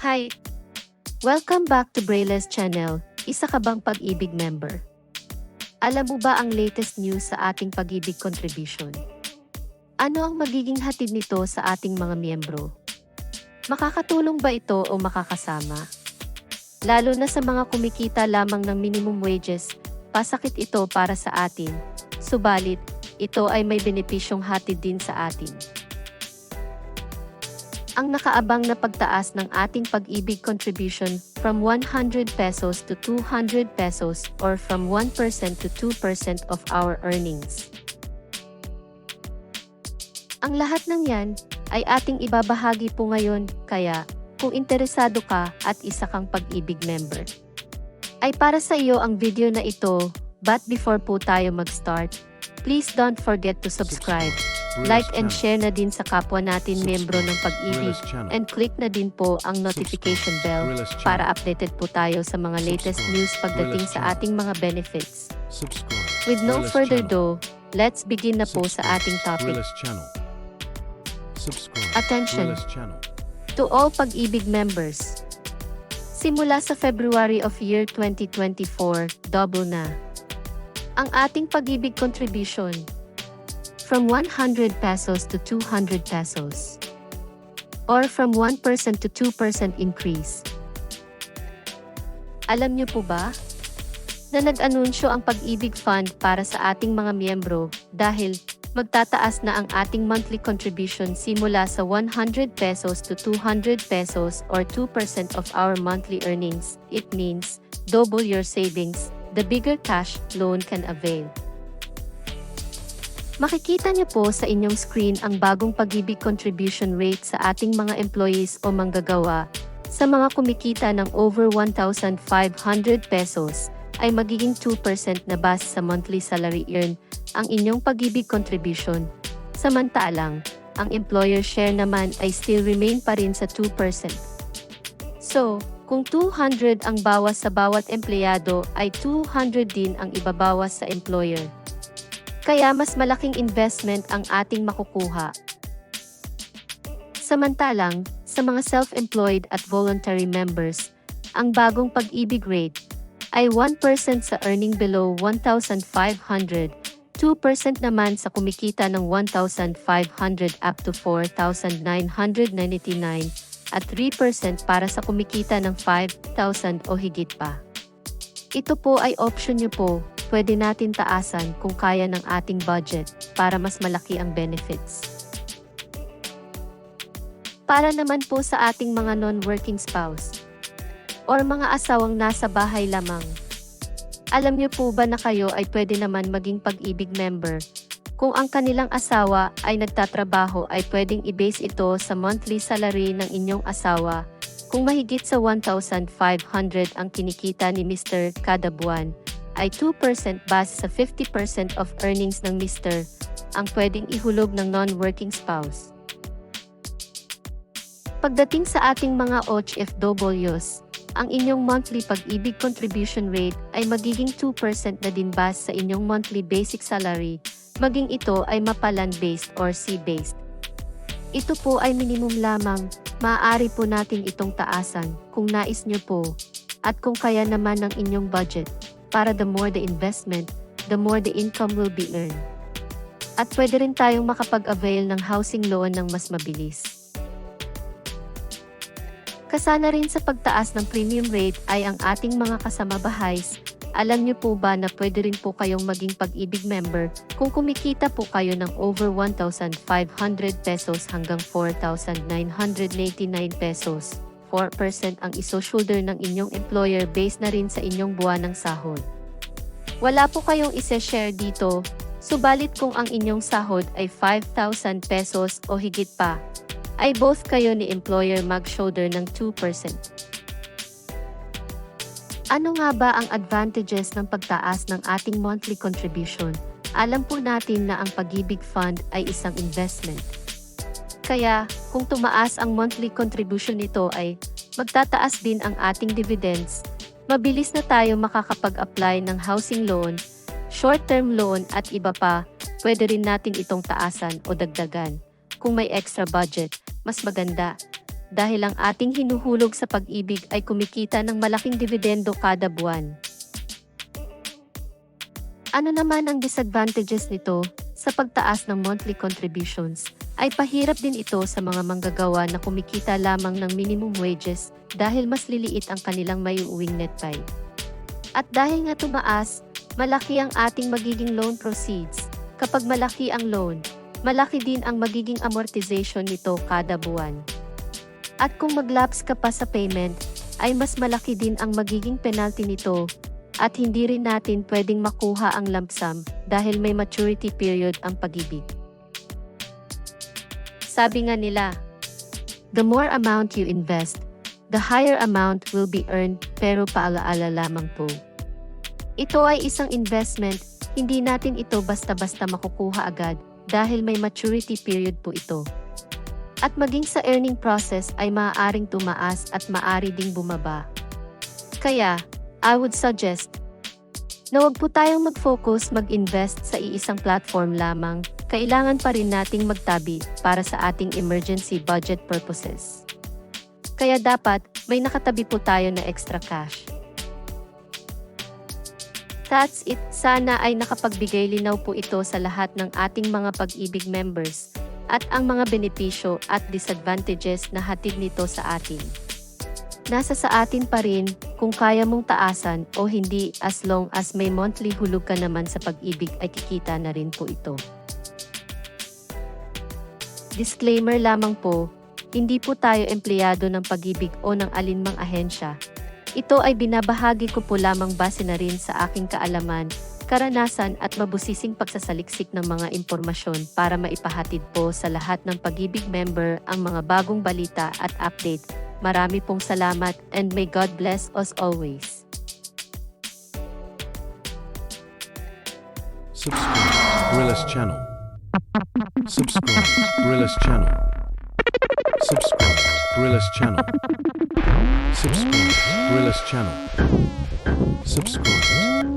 Hi! Welcome back to Braille's channel. Isa ka bang pag-ibig member? Alam mo ba ang latest news sa ating pag-ibig contribution? Ano ang magiging hatid nito sa ating mga miyembro? Makakatulong ba ito o makakasama? Lalo na sa mga kumikita lamang ng minimum wages, pasakit ito para sa atin. Subalit, ito ay may benepisyong hatid din sa atin ang nakaabang na pagtaas ng ating pag-ibig contribution from 100 pesos to 200 pesos or from 1% to 2% of our earnings. Ang lahat ng yan ay ating ibabahagi po ngayon kaya kung interesado ka at isa kang pag-ibig member. Ay para sa iyo ang video na ito, but before po tayo mag-start, please don't forget to subscribe like and share na din sa kapwa natin membro ng pag-ibig. And click na din po ang notification bell para updated po tayo sa mga latest news pagdating sa ating mga benefits. With no further ado, let's begin na po sa ating topic. Attention to all pag-ibig members. Simula sa February of year 2024, double na ang ating pag-ibig contribution from 100 pesos to 200 pesos or from 1% to 2% increase. Alam niyo po ba na nag-anunsyo ang Pag-ibig Fund para sa ating mga miyembro dahil magtataas na ang ating monthly contribution simula sa 100 pesos to 200 pesos or 2% of our monthly earnings. It means double your savings, the bigger cash loan can avail. Makikita niyo po sa inyong screen ang bagong pag-ibig contribution rate sa ating mga employees o manggagawa. Sa mga kumikita ng over 1,500 pesos, ay magiging 2% na base sa monthly salary earn ang inyong pag-ibig contribution. Samantalang, ang employer share naman ay still remain pa rin sa 2%. So, kung 200 ang bawas sa bawat empleyado ay 200 din ang ibabawas sa employer. Kaya mas malaking investment ang ating makukuha. Samantalang, sa mga self-employed at voluntary members, ang bagong pag-ibig rate ay 1% sa earning below 1,500, 2% naman sa kumikita ng 1,500 up to 4,999, at 3% para sa kumikita ng 5,000 o higit pa. Ito po ay option nyo po pwede natin taasan kung kaya ng ating budget para mas malaki ang benefits. Para naman po sa ating mga non-working spouse or mga asawang nasa bahay lamang. Alam niyo po ba na kayo ay pwede naman maging pag-ibig member kung ang kanilang asawa ay nagtatrabaho ay pwedeng i-base ito sa monthly salary ng inyong asawa kung mahigit sa 1,500 ang kinikita ni Mr. kada buwan ay 2% base sa 50% of earnings ng Mr. ang pwedeng ihulog ng non-working spouse. Pagdating sa ating mga OFWs, ang inyong monthly pag-ibig contribution rate ay magiging 2% na din base sa inyong monthly basic salary, maging ito ay mapalan-based or C-based. Ito po ay minimum lamang, maaari po natin itong taasan kung nais nyo po, at kung kaya naman ng inyong budget para the more the investment, the more the income will be earned. At pwede rin tayong makapag-avail ng housing loan ng mas mabilis. Kasana rin sa pagtaas ng premium rate ay ang ating mga kasama bahays. Alam niyo po ba na pwede rin po kayong maging pag-ibig member kung kumikita po kayo ng over 1,500 pesos hanggang 4,989 pesos. 4% ang iso-shoulder ng inyong employer based na rin sa inyong buwan ng sahod. Wala po kayong ise-share dito, subalit kung ang inyong sahod ay 5,000 pesos o higit pa, ay both kayo ni employer mag-shoulder ng 2%. Ano nga ba ang advantages ng pagtaas ng ating monthly contribution? Alam po natin na ang Pag-ibig Fund ay isang investment kaya, kung tumaas ang monthly contribution nito ay magtataas din ang ating dividends. Mabilis na tayo makakapag-apply ng housing loan, short-term loan at iba pa, pwede rin natin itong taasan o dagdagan. Kung may extra budget, mas maganda. dahil ang ating hinuhulog sa pag-ibig ay kumikita ng malaking dividendo kada buwan. Ano naman ang disadvantages nito sa pagtaas ng monthly contributions? Ay pahirap din ito sa mga manggagawa na kumikita lamang ng minimum wages dahil mas liliit ang kanilang maiuwing net pay. At dahil nga tumaas, malaki ang ating magiging loan proceeds. Kapag malaki ang loan, malaki din ang magiging amortization nito kada buwan. At kung maglapse ka pa sa payment, ay mas malaki din ang magiging penalty nito at hindi rin natin pwedeng makuha ang lump sum dahil may maturity period ang pag-ibig. Sabi nga nila, the more amount you invest, the higher amount will be earned pero paalaala lamang po. Ito ay isang investment, hindi natin ito basta-basta makukuha agad dahil may maturity period po ito. At maging sa earning process ay maaaring tumaas at maaari ding bumaba. Kaya, I would suggest na wag po tayong mag-focus mag-invest sa iisang platform lamang, kailangan pa rin nating magtabi para sa ating emergency budget purposes. Kaya dapat may nakatabi po tayo na extra cash. That's it. Sana ay nakapagbigay linaw po ito sa lahat ng ating mga pag-ibig members at ang mga benepisyo at disadvantages na hatid nito sa atin. Nasa sa atin pa rin kung kaya mong taasan o hindi as long as may monthly hulog ka naman sa pag-ibig ay kikita na rin po ito. Disclaimer lamang po, hindi po tayo empleyado ng pag-ibig o ng alinmang ahensya. Ito ay binabahagi ko po lamang base na rin sa aking kaalaman, karanasan at mabusising pagsasaliksik ng mga impormasyon para maipahatid po sa lahat ng pag-ibig member ang mga bagong balita at update Marami pong salamat and may God bless us always. Subscribe Gorillas channel. Subscribe to Gorillas channel. Subscribe to Gorillas channel. Subscribe to Gorillas channel. Subscribe.